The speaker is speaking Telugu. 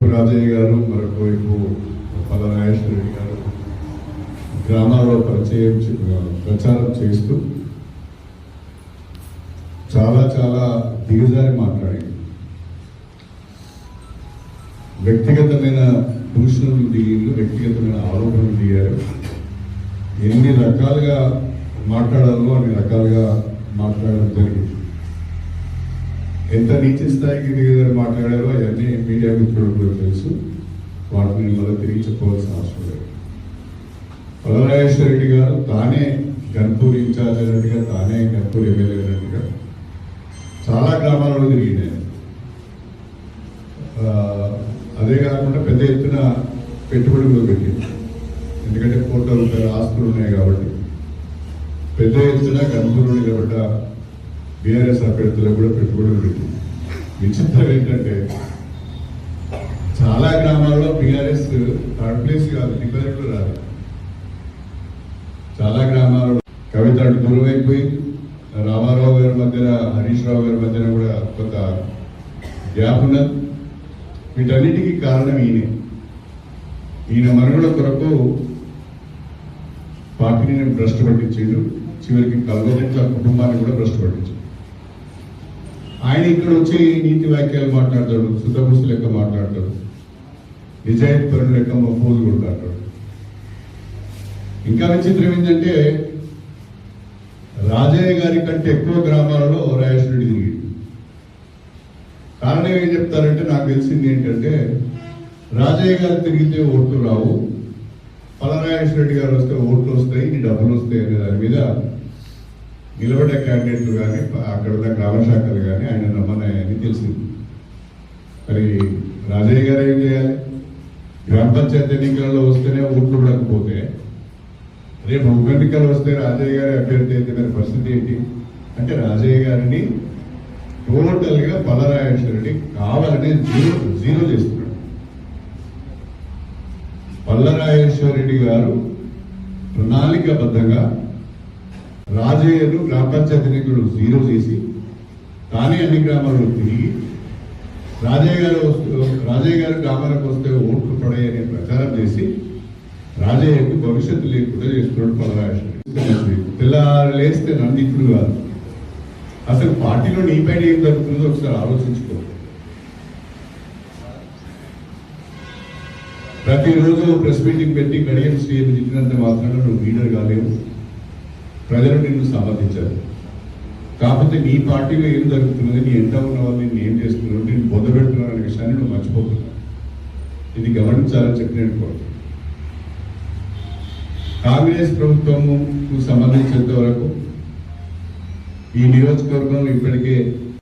రాజయ్య గారు మరొక వైపు పల్ల రెడ్డి గారు గ్రామాల్లో పరిచయం ప్రచారం చేస్తూ చాలా చాలా దిగజారి మాట్లాడి వ్యక్తిగతమైన దూషణలు దిగిండు వ్యక్తిగతమైన ఆరోపణలు దిగారు. ఎన్ని రకాలుగా మాట్లాడాలో అన్ని రకాలుగా మాట్లాడడం జరిగింది. ఎంత నీచ స్థాయికి దిగారు మాట్లాడారో అవన్నీ మీడియా మిత్రులు కూడా తెలుసు. వాటిని మళ్ళీ తిరిగి చెప్పవలసిన అవసరం లేదు. పలరాజేశ్వర రెడ్డి గారు తానే గన్పూర్ ఇన్ఛార్జ్ అయినట్టుగా తానే గన్పూర్ ఎమ్మెల్యే అయినట్టుగా చాలా గ్రామాలలో తిరిగినాయి అదే కాకుండా పెద్ద ఎత్తున పెట్టుబడులు పెట్టింది ఎందుకంటే కోట్ల రూపాయల ఆస్తులు ఉన్నాయి కాబట్టి. పెద్ద ఎత్తున గన్పూర్లో నిలబడ్డ బీఆర్ఎస్ అభ్యర్థులకు కూడా పెట్టుబడులు పెట్టింది విచిత్రం ఏంటంటే చాలా గ్రామాల్లో బీఆర్ఎస్ థర్డ్ ప్లేస్ కాదు డిక్లరేట్ రాదు. చాలా గ్రామాల్లో కవిత దూరం అయిపోయింది రామారావు గారి మధ్యన హరీష్ రావు గారి మధ్యన కూడా కొంత గ్యాప్ ఉన్నది. వీటన్నిటికీ కారణం ఈయనే. ఈయన మనుగడ కొరకు పార్టీని నేను భ్రష్టు పట్టించాడు చివరికి కల్వదెట్ల కుటుంబాన్ని కూడా భ్రష్టు ఆయన ఇక్కడ వచ్చి నీతి వాక్యాలు మాట్లాడతాడు శుద్ధపురుషు లెక్క మాట్లాడతాడు నిజాయితీపరుడు లెక్క పోజు కొడతాడు ఇంకా విచిత్రం ఏంటంటే రాజయ్య గారి కంటే ఎక్కువ గ్రామాలలో రాజేశ్వరుడి తిరిగి. కారణం ఏం చెప్తారంటే నాకు తెలిసింది ఏంటంటే రాజయ్య గారు తిరిగితే ఓట్లు రావు పలనాగేశ్వర రెడ్డి గారు వస్తే ఓట్లు వస్తాయి నీ డబ్బులు వస్తాయి అనే దాని మీద నిలబడే క్యాండిడేట్లు కానీ అక్కడ ఉన్న గ్రామ శాఖలు కానీ ఆయన నమ్మనాయని తెలిసింది. మరి రాజయ్య గారు ఏం చేయాలి? గ్రామ పంచాయతీ ఎన్నికలలో వస్తేనే ఓట్లు పడకపోతే రేపు ఉప ఎన్నికలు వస్తే రాజయ్య గారి అభ్యర్థి అయితే మరి పరిస్థితి ఏంటి? అంటే రాజయ్య గారిని టోటల్గా గా రెడ్డి కావాలని జీరో జీరో చేస్తున్నాడు. పల్లరాజేశ్వర రెడ్డి గారు ప్రణాళికబద్ధంగా రాజయ్యను గ్రామ పంచాయతీ ఎన్నికలు జీరో చేసి తానే అన్ని గ్రామాల్లో తిరిగి రాజయ్య గారు వస్తూ- రాజయ్య గారు గ్రామాలకు వస్తే ఓట్లు పడాయని ప్రచారం చేసి రాజయ్యకు భవిష్యత్తు లేకుండా చేస్తున్నాడు పలరాజేశ్వరి పిల్లలు లేస్తే నన్ను ఇప్పుడు కాదు. అసలు పార్టీలో నీ పైన ఏం జరుగుతుందో ఒకసారి ఆలోచించుకోవాలి ప్రతిరోజు ప్రెస్ మీటింగ్ పెట్టి గడియం శ్రీని చెప్పినంత మాత్రాన నువ్వు లీడర్ కాలేవు. ప్రజలు నిన్ను సమర్థించారు కాకపోతే నీ పార్టీలో ఏం జరుగుతున్నది నీ ఎంత ఉన్న వాళ్ళు నేను ఏం చేస్తున్నావు నేను బొద్దబెడుతున్నావు అనే విషయాన్ని నువ్వు మర్చిపోతున్నావు. ఇది గమనించాలని చెప్పి నేను కోరుతున్నాను. కాంగ్రెస్ ప్రభుత్వము సంబంధించినంత వరకు ఈ నియోజకవర్గంలో ఇప్పటికే